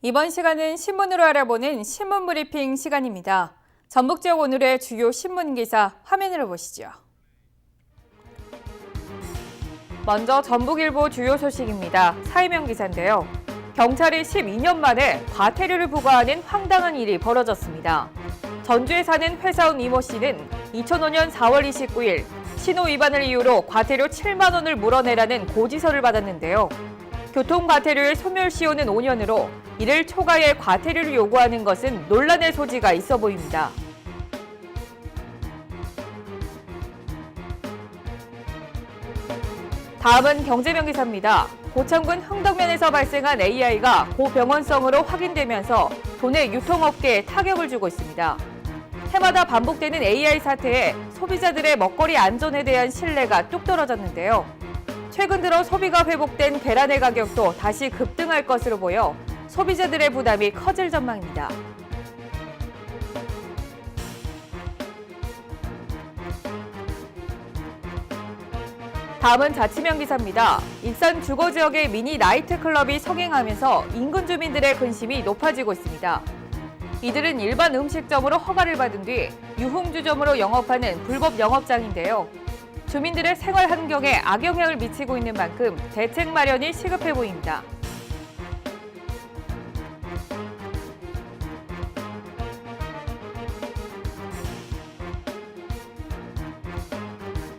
이번 시간은 신문으로 알아보는 신문 브리핑 시간입니다. 전북 지역 오늘의 주요 신문 기사 화면으로 보시죠. 먼저 전북일보 주요 소식입니다. 사회명 기사인데요. 경찰이 12년 만에 과태료를 부과하는 황당한 일이 벌어졌습니다. 전주에 사는 회사원 이모 씨는 2005년 4월 29일 신호 위반을 이유로 과태료 7만 원을 물어내라는 고지서를 받았는데요. 교통과태료의 소멸시효는 5년으로 이를 초과해 과태료를 요구하는 것은 논란의 소지가 있어 보입니다. 다음은 경제명 기사입니다. 고창군 흥덕면에서 발생한 AI가 고병원성으로 확인되면서 도내 유통업계에 타격을 주고 있습니다. 해마다 반복되는 AI 사태에 소비자들의 먹거리 안전에 대한 신뢰가 뚝 떨어졌는데요. 최근 들어 소비가 회복된 계란의 가격도 다시 급등할 것으로 보여 소비자들의 부담이 커질 전망입니다. 다음은 자치명 기사입니다. 익산 주거 지역의 미니 나이트 클럽이 성행하면서 인근 주민들의 근심이 높아지고 있습니다. 이들은 일반 음식점으로 허가를 받은 뒤 유흥주점으로 영업하는 불법 영업장인데요. 주민들의 생활 환경에 악영향을 미치고 있는 만큼 대책 마련이 시급해 보입니다.